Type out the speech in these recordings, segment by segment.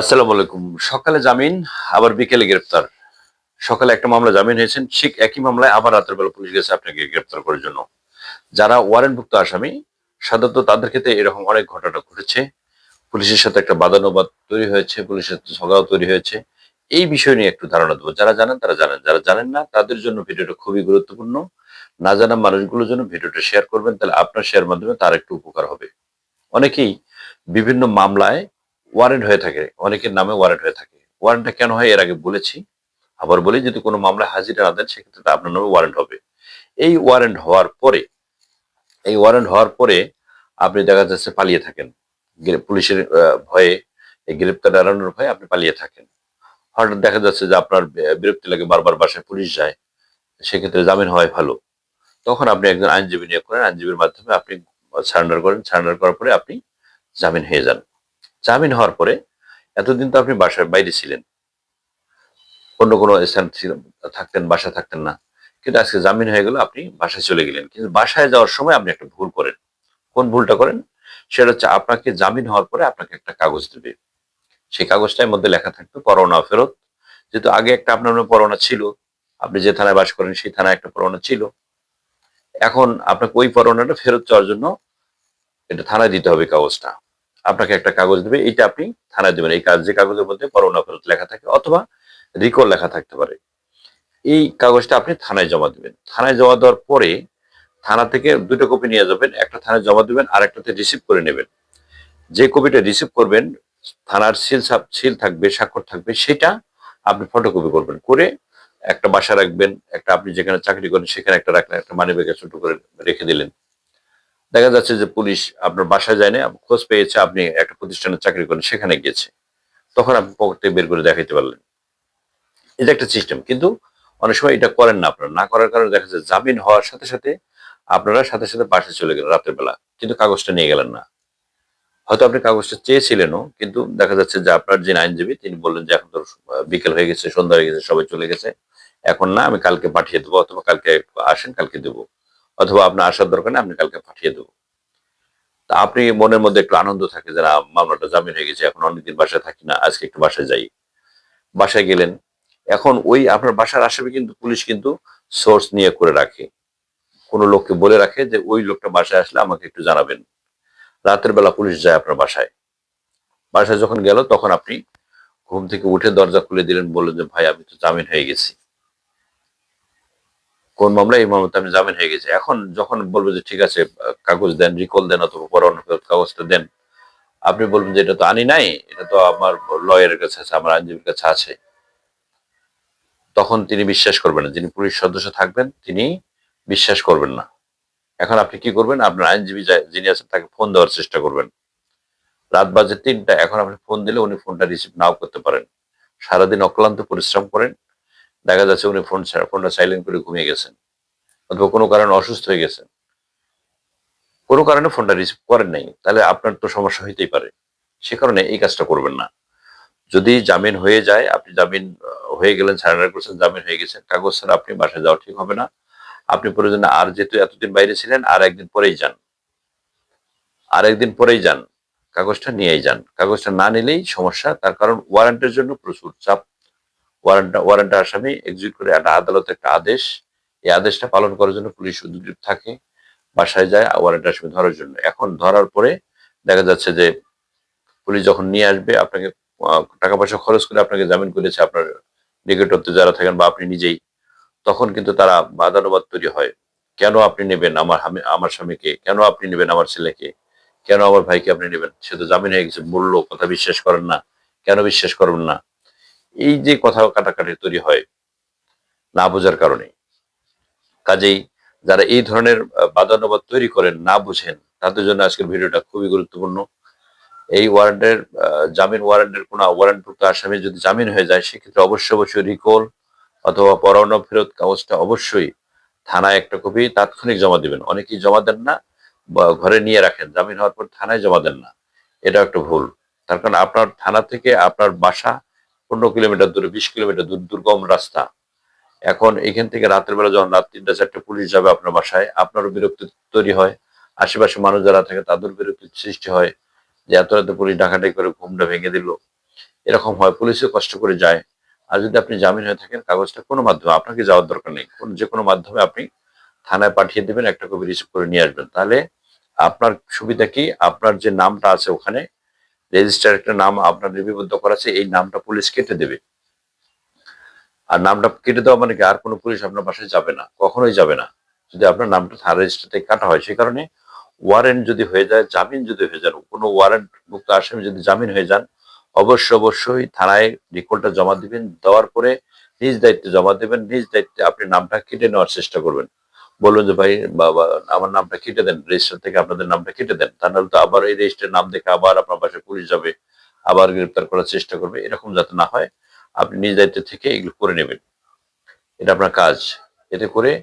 আসসালামু আলাইকুম। সকালে জামিন, আবার বিকেলে গ্রেপ্তার। সকালে একটা মামলা জামিন হয়েছেন, ঠিক একই মামলায় আবার রাতের বেলা পুলিশ গেছে আপনাকে গ্রেপ্তার করার জন্য। যারা ওয়ারেন্টভুক্ত আসামি, সাধারণত তাদের ক্ষেত্রে এরকম অনেক ঘটনা ঘটেছে। পুলিশের সাথে একটা বাদানুবাদ তৈরি হয়েছে, পুলিশের সাথে ঝগড়াও তৈরি হয়েছে। এই বিষয় নিয়ে একটু ধারণা দেবো। যারা জানেন তারা জানেন, যারা জানেন না তাদের জন্য ভিডিওটা খুবই গুরুত্বপূর্ণ। না জানা মানুষগুলোর জন্য ভিডিওটা শেয়ার করবেন, তাহলে আপনার শেয়ার মাধ্যমে তার একটু উপকার হবে। অনেকেই বিভিন্ন মামলায় ওয়ারেন্ট হয়ে থাকে, অনেকের নামে ওয়ারেন্ট হয়ে থাকে। ওয়ারেন্টটা কেন হয় এর আগে বলেছি, আবার বলি যদি কোনো মামলায় হাজিরা না দেন, সেক্ষেত্রে আপনার নামে ওয়ারেন্ট হবে। এই ওয়ারেন্ট হওয়ার পরে, এই ওয়ারেন্ট হওয়ার পরে আপনি দেখা যাচ্ছে পালিয়ে থাকেন। পুলিশের ভয়ে এই গ্রেপ্তার এড়ানোর ভয়ে আপনি পালিয়ে থাকেন। হঠাৎ দেখা যাচ্ছে যে আপনার বিরক্তি লাগে, বারবার বাসায় পুলিশ যায়, সেক্ষেত্রে জামিন হওয়াই ভালো। তখন আপনি একজন আইনজীবী নিয়োগ করেন, আইনজীবীর মাধ্যমে আপনি সারেন্ডার করেন। সারেন্ডার করার পরে আপনি জামিন হয়ে যান। জামিন হওয়ার পরে এতদিন তো আপনি বাসার বাইরে ছিলেন। অন্য কোনো স্থান থাকতেন বাসা থাকতেন না। কিন্তু আজকে জামিন হয়ে গেল, আপনি বাসায় চলে গেলেন। কিন্তু বাসায় যাওয়ার সময় আপনি একটা ভুল করেন। কোন ভুলটা করেন? সেটা হচ্ছে আপনাকে জামিন হওয়ার পরে আপনাকে একটা কাগজ দেবে। সেই কাগজটার মধ্যে লেখা থাকবে পরোয়ানা ফেরত। যেহেতু আগে একটা আপনার নামে পরোয়ানা ছিল, আপনি যে থানায় বাস করেন সেই থানায় একটা পরোয়ানা ছিল। এখন আপনাকে ওই পরোয়ানাটা ফেরত চাওয়ার জন্য এটা থানায় দিতে হবে কাগজটা। আপনাকে একটা কাগজ দেবে, এইটা আপনি থানায় দেবেন। এই কাজ যে কাগজের মধ্যে পরোয়ানা ফেরত লেখা থাকে অথবা রিকল লেখা থাকতে পারে। এই কাগজটা আপনি থানায় জমা দেবেন। থানায় জমা দেওয়ার পরে থানা থেকে দুটো কপি নিয়ে যাবেন। একটা থানায় জমা দেবেন আর একটাতে রিসিভ করে নেবেন। যে কপিটা রিসিভ করবেন, থানার সিল সিল থাকবে, স্বাক্ষর থাকবে, সেটা আপনি ফটোকপি করবেন। করে একটা বাসা রাখবেন, একটা আপনি যেখানে চাকরি করেন, সেখানে একটা রাখলেন, একটা মানি ব্যাগে ছোট করে রেখে দিলেন। দেখা যাচ্ছে যে পুলিশ আপনার বাসায় যায়নি খোঁজ পেয়েছে, আপনি একটা প্রতিষ্ঠানে চাকরি করেন, সেখানে গিয়েছে। তখন আপনি পকেট বের করে দেখাইতে পারলেন। এটা একটা সিস্টেম কিন্তু অনেক সময় এটা করেন না আপনারা। না করার কারণে দেখা যাচ্ছে জামিন হওয়ার সাথে সাথে আপনারা সাথে সাথে বাসায় চলে গেলেন রাতের বেলা, কিন্তু কাগজটা নিয়ে গেলেন না। হয়তো আপনি কাগজটা চেয়েছিলেনও, কিন্তু দেখা যাচ্ছে যে আপনার যিনি আইনজীবী, তিনি বললেন যে এখন তো বিকেল হয়ে গেছে, সন্ধ্যা হয়ে গেছে, সবাই চলে গেছে। এখন না, আমি কালকে পাঠিয়ে দেবো, অথবা কালকে আসেন, কালকে দেবো। অথবা আপনার আসার দরকার নেই আপনি কালকে পাঠিয়ে দেবো। তা আপনি মনের মধ্যে একটু আনন্দ থাকে যে না মামলাটা জামিন হয়ে গেছে, এখন অনেকদিন বাসায় থাকি না, আজকে একটু বাসায় যাই। বাসায় গেলেন, এখন ওই আপনার বাসার আশেপাশে কিন্তু পুলিশ কিন্তু সোর্স নিয়ে করে রাখে। কোনো লোককে বলে রাখে যে, ওই লোকটা বাসায় আসলে আমাকে একটু জানাবেন। রাতের বেলা পুলিশ যায় আপনার বাসায়। বাসায় যখন গেল, তখন আপনি ঘুম থেকে উঠে দরজা খুলে দিলেন, বললেন যে, ভাই, আমি তো জামিন হয়ে গেছি। কোন মামলা এই মামলাতে আমি জামিন হয়ে গেছি। এখন যখন বলবে যে, ঠিক আছে, কাগজ দেন রিকল দেন অথবা পরোয়ানা কাগজটা দেন, আপনি বলবেন যে, এটা তো আনি নাই, এটা তো আমার লয়ারের কাছে আছে, আমার আইনজীবীর কাছে আছে। তখন তিনি বিশ্বাস করবেন না। যিনি পুলিশ সদস্য থাকবেন, তিনি বিশ্বাস করবেন না। এখন আপনি কি করবেন? আপনার আইনজীবী যিনি আছেন, তাকে ফোন দেওয়ার চেষ্টা করবেন। রাত বাজে তিনটা, এখন আপনি ফোন দিলে উনি ফোনটা রিসিভ নাও করতে পারেন। সারাদিন অক্লান্ত পরিশ্রম করেন। দেখা যাচ্ছে উনি ফোন ফোনটা সাইলেন্ট করে ঘুমিয়ে গেছেন। অথবা কোনো কারণে অসুস্থ হয়ে গেছেন। কোনো কারণে ফোনটা রিসিভ করেন নাই, তাহলে আপনার তো সমস্যা হইতেই পারে। সে কারণে এই কাজটা করবেন না। যদি জামিন হয়ে যায়, আপনি জামিন হয়ে গেলেন সারেন্ডার করছেন, জামিন হয়ে গেছেন কাগজ ছাড়া আপনি বাসায় যাওয়া ঠিক হবে না। আপনি প্রয়োজনে আর যেহেতু এতদিন বাইরে ছিলেন, আর একদিন পরেই যান। আর একদিন পরেই যান, কাগজটা নিয়েই যান। কাগজটা না নিলেই সমস্যা, তার কারণ ওয়ারেন্টের জন্য প্রচুর চাপ ওয়ারেন্ট ওয়ারেন্ট আসামি এক্সিকিউট করে একটা আদালতে একটা আদেশ। এই আদেশটা পালন করার জন্য পুলিশ উদ্যোগ থাকে, বাসায় যায়, ওয়ারেন্ট আসামি ধরার জন্য। এখন ধরার পরে দেখা যাচ্ছে যে পুলিশ যখন নিয়ে আসবে, আপনাকে টাকা পয়সা খরচ করে আপনাকে জামিন করেছে আপনার নিকটত্বে যারা থাকেন বা আপনি নিজেই, তখন কিন্তু তারা বাদানুবাদ তৈরি হয়। কেন আপনি নেবেন আমার আমার স্বামীকে? কেন আপনি নেবেন আমার ছেলেকে? কেন আমার ভাইকে আপনি নেবেন? সে তো জামিন হয়ে গেছে বলল কথা বিশ্বাস করেন না। কেন বিশ্বাস করবেন না? এই যে কথা কাটাকাটি তৈরি হয় না বোঝার কারণে। কাজেই যারা এই ধরনের বাদানুবাদ তৈরি করেন না বুঝেন, তাদের জন্য আজকের ভিডিওটা খুবই গুরুত্বপূর্ণ। এই ওয়ারেন্টের জামিন ওয়ারেন্টের কোনো ওয়ারেন্টভুক্ত আসামি যদি জামিন হয়ে যায়, সেক্ষেত্রে অবশ্যই অবশ্যই রিকল অথবা পরোয়ানা ফেরত কাগজটা অবশ্যই থানায় একটা কপি তাৎক্ষণিক জমা দিবেন। অনেকেই জমা দেন না ঘরে নিয়ে রাখেন। জামিন হওয়ার পর থানায় জমা দেন না। এটা একটা ভুল। তার কারণ আপনার থানা থেকে আপনার বাসা পনেরো কিলোমিটার দূরে, বিশ কিলোমিটার দূর, দুর্গম রাস্তা। এখন এখান থেকে রাতের বেলা যখন রাত তিনটা, চারটে পুলিশ যাবে আপনার বাসায়, আপনারও বিরক্তি তৈরি হয়। আশেপাশে মানুষ যারা থাকে তাদের বিরক্তি সৃষ্টি হয় যে এত রাতে পুলিশ ডাকাটাই করে ঘুমটা ভেঙে দিল। এরকম হয়, পুলিশও কষ্ট করে যায়। আর যদি আপনি জামিন হয়ে থাকেন, কাগজটা কোনো মাধ্যমে, আপনাকে যাওয়ার দরকার নেই। কোন, যে কোনো মাধ্যমে আপনি থানায় পাঠিয়ে দেবেন, একটা কপি রিসিভ করে নিয়ে আসবেন। তাহলে আপনার সুবিধা কি? আপনার যে নামটা আছে ওখানে রেজিস্টার একটা নাম আপনার লিপিবদ্ধ করা আছে, এই নামটা পুলিশ কেটে দেবে। আর নামটা কেটে দেওয়া মানে কি, আর কোনো পুলিশ আপনার বাসায় যাবে না, কখনোই যাবে না। যদি আপনার নামটা থানা রেজিস্টার থেকে কাটা হয়, সেই কারণে ওয়ারেন্ট যদি হয়ে যায়, জামিন যদি হয়ে যান কোনো ওয়ারেন্ট মুক্ত আসামি যদি জামিন হয়ে যান, অবশ্যই অবশ্যই থানায় রিকোলটা জমা দিবেন। দেওয়ার পরে নিজ দায়িত্বে জমা দেবেন, নিজ দায়িত্বে আপনি নামটা কেটে নেওয়ার চেষ্টা করবেন। বলুন যে, ভাই, বাবা, আমার নামটা কেটে দেন, রেজিস্টার থেকে আপনাদের নামটা কেটে দেন। তা নাহলে তো আবার এই রেজিস্টার নাম দেখে আবার আপনার বাসায় পুলিশ যাবে, আবার গ্রেপ্তার করার চেষ্টা করবে। এরকম যাতে না হয়, আপনি নিজ দায়িত্ব থেকে এগুলো করে নেবেন। এটা আপনার কাজ। এতে করে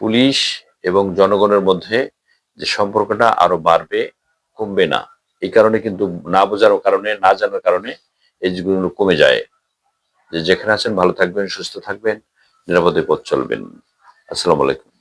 পুলিশ এবং জনগণের মধ্যে যে সম্পর্কটা আরও বাড়বে, কমবে না। এই কারণে কিন্তু না বোঝার কারণে, না জানার কারণে এই জিনিসগুলো কমে যায়। যে যেখানে আছেন ভালো থাকবেন, সুস্থ থাকবেন, নিরাপদে পথ চলবেন। আসসালামু আলাইকুম।